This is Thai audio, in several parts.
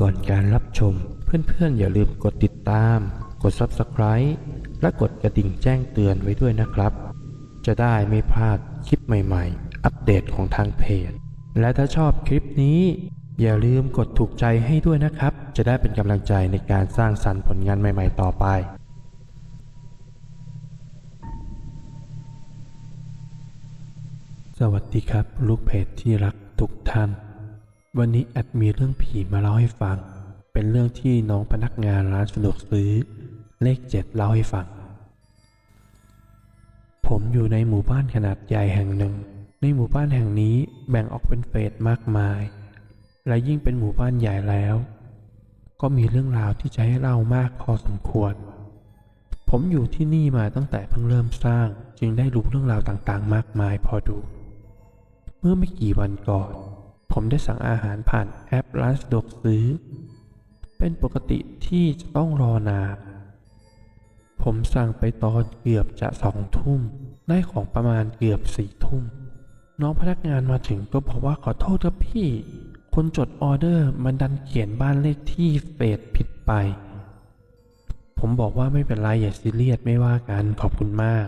ก่อนการรับชม เพื่อนๆ อย่าลืมกดติดตาม กด Subscribe และกดกระดิ่งแจ้งเตือนไว้ด้วยนะครับ จะได้ไม่พลาดคลิปใหม่ๆ อัปเดตของทางเพจ และถ้าชอบคลิปนี้ อย่าลืมกดถูกใจให้ด้วยนะครับ จะได้เป็นกำลังใจในการสร้างสรรค์ผลงานใหม่ๆ ต่อไปสวัสดีครับ ลูกเพจที่รักทุกท่าน วันนี้แอดมีเรื่องผีมาเล่าให้ฟัง เป็นเรื่องที่น้องพนักงานร้านสะดวกซื้อ เลขเจ็ดเล่าให้ฟัง ผมอยู่ในหมู่บ้านขนาดใหญ่แห่งหนึ่ง ในหมู่บ้านแห่งนี้แบ่งออกเป็นเฟสมากมาย และยิ่งเป็นหมู่บ้านใหญ่แล้ว ก็มีเรื่องราวที่จะให้เล่ามากพอสมควร ผมอยู่ที่นี่มาตั้งแต่เพิ่งเริ่มสร้าง จึงได้รู้เรื่องราวต่างๆ มากมายพอดู เมื่อไม่กี่วันก่อน ผมได้สั่งอาหารผ่านแอปร้านสะดวกซื้อ เป็นปกติที่จะต้องรอนาน ผมสั่งไปตอนเกือบจะสองทุ่ม ได้ของประมาณเกือบสี่ทุ่ม น้องพนักงานมาถึงก็บอกว่าขอโทษครับพี่ คนจดออเดอร์มันดันเขียนบ้านเลขที่เฟสผิดไป ผมบอกว่าไม่เป็นไรอย่าซีเรียสไม่ว่ากันขอบคุณมาก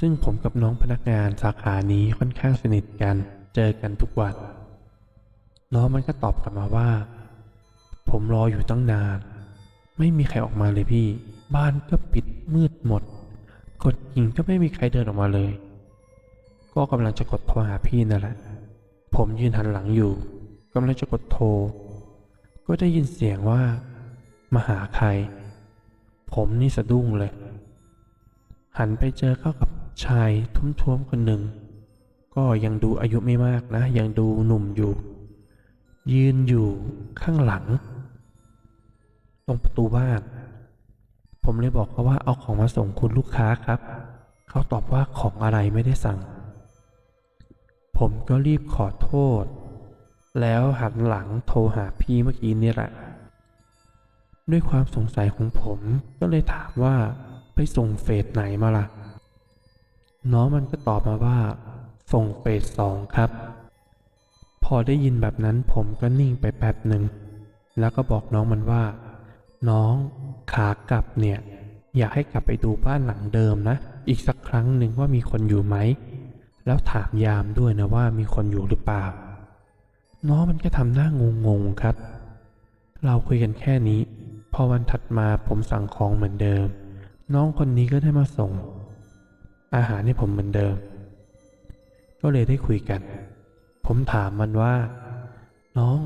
ซึ่งผมกับน้องพนักงานสาขานี้ค่อนข้างสนิทกัน เจอกันทุกวัน น้องมันก็ตอบกลับมาว่า ผมรออยู่ตั้งนาน ไม่มีใครออกมาเลยพี่ บ้านก็ปิดมืดหมด กดกิ่งก็ไม่มีใครเดินออกมาเลย ก็กำลังจะกดโทรหาพี่นั่นแหละ ผมยืนหันหลังอยู่กำลังจะกดโทร ก็ได้ยินเสียงว่า มาหาใคร ผมนี่สะดุ้งเลย หันไปเจอเข้ากับชายทุ่มๆคนหนึ่ง ก็ยังดูอายุไม่มากนะ ยังดูหนุ่มอยู่ ยืนอยู่ข้างหลัง ตรงประตูบ้าน ผมเลยบอกเขาว่าเอาของมาส่งคุณลูกค้าครับ เขาตอบว่าของอะไรไม่ได้สั่ง ผมก็รีบขอโทษ แล้วหันหลังโทรหาพี่เมื่อกี้นี่แหละ ด้วยความสงสัยของผมก็เลยถามว่าไปส่งเฟสไหนมาล่ะ น้องมันก็ตอบมาว่า ส่งเฟสสองครับ พอได้ยินแบบนั้นผมก็นิ่งไปแป๊บหนึ่ง แล้วก็บอกน้องมันว่า น้องขากลับเนี่ย อยากให้กลับไปดูบ้านหลังเดิมนะ อีกสักครั้งหนึ่งว่ามีคนอยู่ไหม แล้วถามยามด้วยนะว่ามีคนอยู่หรือเปล่า น้องมันก็ทำหน้างงๆครับ เราคุยกันแค่นี้ พอวันถัดมาผมสั่งของเหมือนเดิม น้องคนนี้ก็ได้มาส่ง อาหารให้ผมเหมือนเดิม ก็เลยได้คุยกัน ผมถามมันว่า น้อง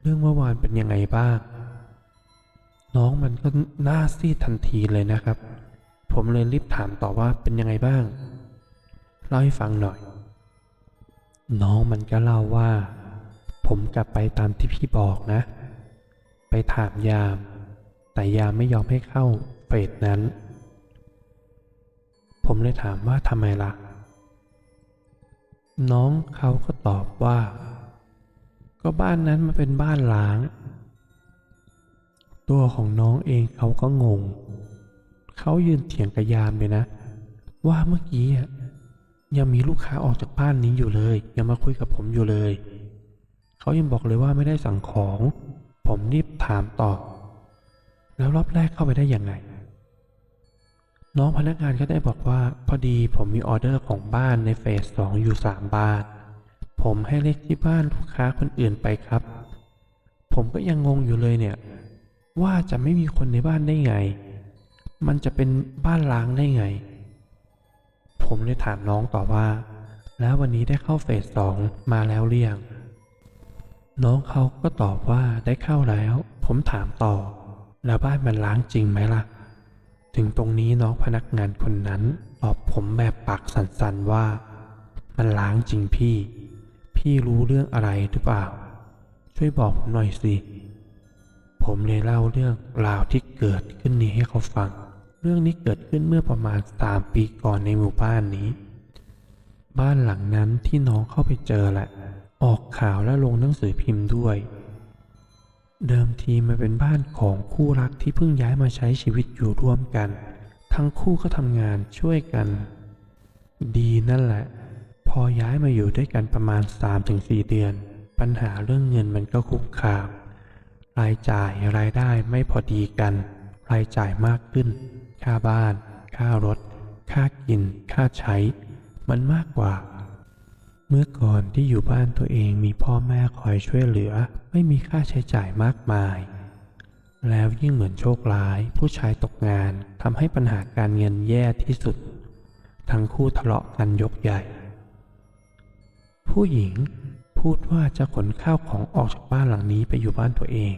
เรื่องเมื่อวานเป็นยังไงบ้าง น้องมันก็หน้าซีดทันทีเลยนะครับ ผมเลยรีบถามต่อว่าเป็นยังไงบ้าง เล่าให้ฟังหน่อย น้องมันก็เล่าว่า ผมกลับไปตามที่พี่บอกนะ ไปถามยาม แต่ยามไม่ยอมให้เข้าเฟสนั้น ผมเลยถามว่าทำไมล่ะ น้องเขาก็ตอบว่า ก็บ้านนั้นมันเป็นบ้านล้าง ตัวของน้องเองเขาก็งง เขายืนเถียงกับยามเลยนะ ว่าเมื่อกี้ยังมีลูกค้าออกจากบ้านนี้อยู่เลย ยังมาคุยกับผมอยู่เลย เขายังบอกเลยว่าไม่ได้สั่งของ ผมรีบถามต่อ แล้วรอบแรกเข้าไปได้ยังไง น้องพนักงานก็ได้บอกว่า พอดีผมมีออเดอร์ของบ้านในเฟสสองอยู่สามบ้านผมให้เลขที่บ้านลูกค้าคนอื่นไปครับ ผมก็ยังงงอยู่เลยเนี่ย ว่าจะไม่มีคนในบ้านได้ไง มันจะเป็นบ้านล้างได้ไง ผมเลยถามน้องต่อว่า แล้ววันนี้ได้เข้าเฟสสองมาแล้วหรือยังน้องเขาก็ตอบว่าได้เข้าแล้ว ผมถามต่อ แล้วบ้านมันล้างจริงไหมล่ะ ถึงตรงนี้น้องพนักงานคนนั้นตอบผมแบบปากสั่นๆว่า มันล้างจริงพี่ พี่รู้เรื่องอะไรหรือเปล่า ช่วยบอกผมหน่อยสิ ผมเลยเล่าเรื่องราวที่เกิดขึ้นนี้ให้เขาฟัง เรื่องนี้เกิดขึ้นเมื่อประมาณสามปีก่อนในหมู่บ้านนี้ บ้านหลังนั้นที่น้องเข้าไปเจอแหละ ออกข่าวและลงหนังสือพิมพ์ด้วย เดิมทีมันเป็นบ้านของคู่รักที่เพิ่งย้ายมาใช้ชีวิตอยู่ร่วมกัน ทั้งคู่ก็ทำงานช่วยกัน ดีนั่นแหละ พอย้ายมาอยู่ด้วยกันประมาณ 3-4 เดือน ปัญหาเรื่องเงินมันก็คุกคาม รายจ่ายรายได้ไม่พอดีกัน รายจ่ายมากขึ้น ค่าบ้าน ค่ารถ ค่ากิน ค่าใช้ มันมากกว่า เมื่อก่อนที่อยู่บ้านตัวเองมีพ่อแม่คอยช่วยเหลือ ไม่มีค่าใช้จ่ายมากมาย แล้วยิ่งเหมือนโชคร้าย ผู้ชายตกงานทำให้ปัญหาการเงินแย่ที่สุด ทั้งคู่ทะเลาะกันยกใหญ่ ผู้หญิงพูดว่าจะขนข้าวของออกจากบ้านหลังนี้ไปอยู่บ้านตัวเอง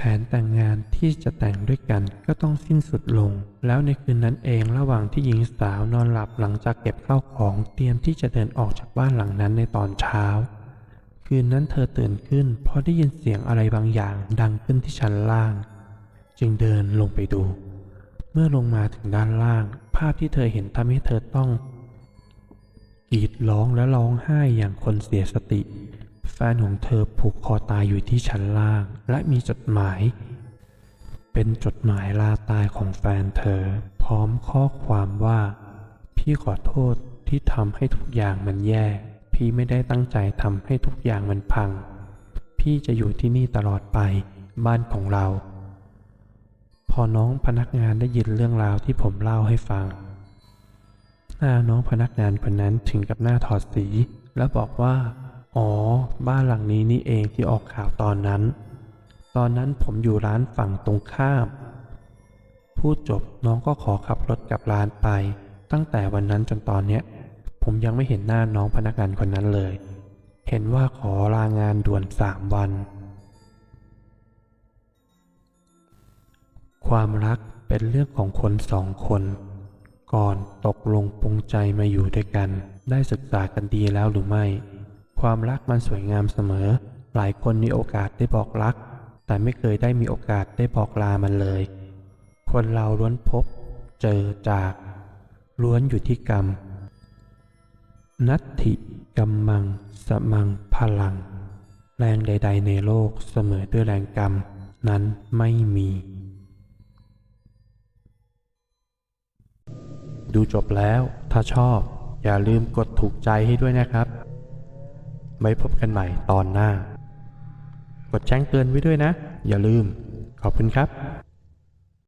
ผนแต่งงานที่จะแต่งด้วยกันก็ต้องสิ้นสุดลง แล้วในคืนนั้นเองระหว่างที่หญิงสาวนอนหลับหลังจากเก็บข้าวของเตรียมที่จะเดินออกจากบ้านหลังนั้นในตอนเช้า คืนนั้นเธอตื่นขึ้นเพราะได้ยินเสียงอะไรบางอย่างดังขึ้นที่ชั้นล่าง จึงเดินลงไปดู เมื่อลงมาถึงด้านล่าง ภาพที่เธอเห็นทำให้เธอต้องกรีดร้องและร้องไห้อย่างคนเสียสติ ฟนของเธอผูกคอตายอยู่ที่ชั้นล่าง และมีจดหมาย เป็นจดหมายลาตายของแฟนเธอ พร้อมข้อความว่า พี่ขอโทษที่ทำให้ทุกอย่างมันแย่ พี่ไม่ได้ตั้งใจทำให้ทุกอย่างมันพัง พี่จะอยู่ที่นี่ตลอดไป บ้านของเรา พอน้องพนักงานได้ยินเรื่องราวที่ผมเล่าให้ฟัง หน้าน้องพนักงานคนนั้นถึงกับหน้าถอดสี และบอกว่า อ๋อ บ้านหลังนี้นี่เองที่ออกข่าวตอนนั้น ตอนนั้นผมอยู่ร้านฝั่งตรงข้าม พูดจบน้องก็ขอขับรถกลับร้านไป ตั้งแต่วันนั้นจนตอนเนี้ย ผมยังไม่เห็นหน้าน้องพนักงานคนนั้นเลย เห็นว่าขอลางานด่วนสามวัน ความรักเป็นเรื่องของคนสองคน ก่อนตกลงปรงใจมาอยู่ด้วยกัน ได้ศึกษากันดีแล้วหรือไม่ ความรักมันสวยงามเสมอ หลายคนมีโอกาสได้บอกรัก แต่ไม่เคยได้มีโอกาสได้บอกลามันเลย คนเราล้วนพบ เจอจาก ล้วนอยู่ที่กรรม นัตถิกัมมัง สมังพลัง แรงใด ๆ ในโลกเสมอด้วยแรงกรรม นั้นไม่มี ดูจบแล้ว ถ้าชอบ อย่าลืมกดถูกใจให้ด้วยนะครับ ไว้พบกันใหม่ตอนหน้า กดแจ้งเตือนไว้ด้วยนะ อย่าลืม ขอบคุณครับ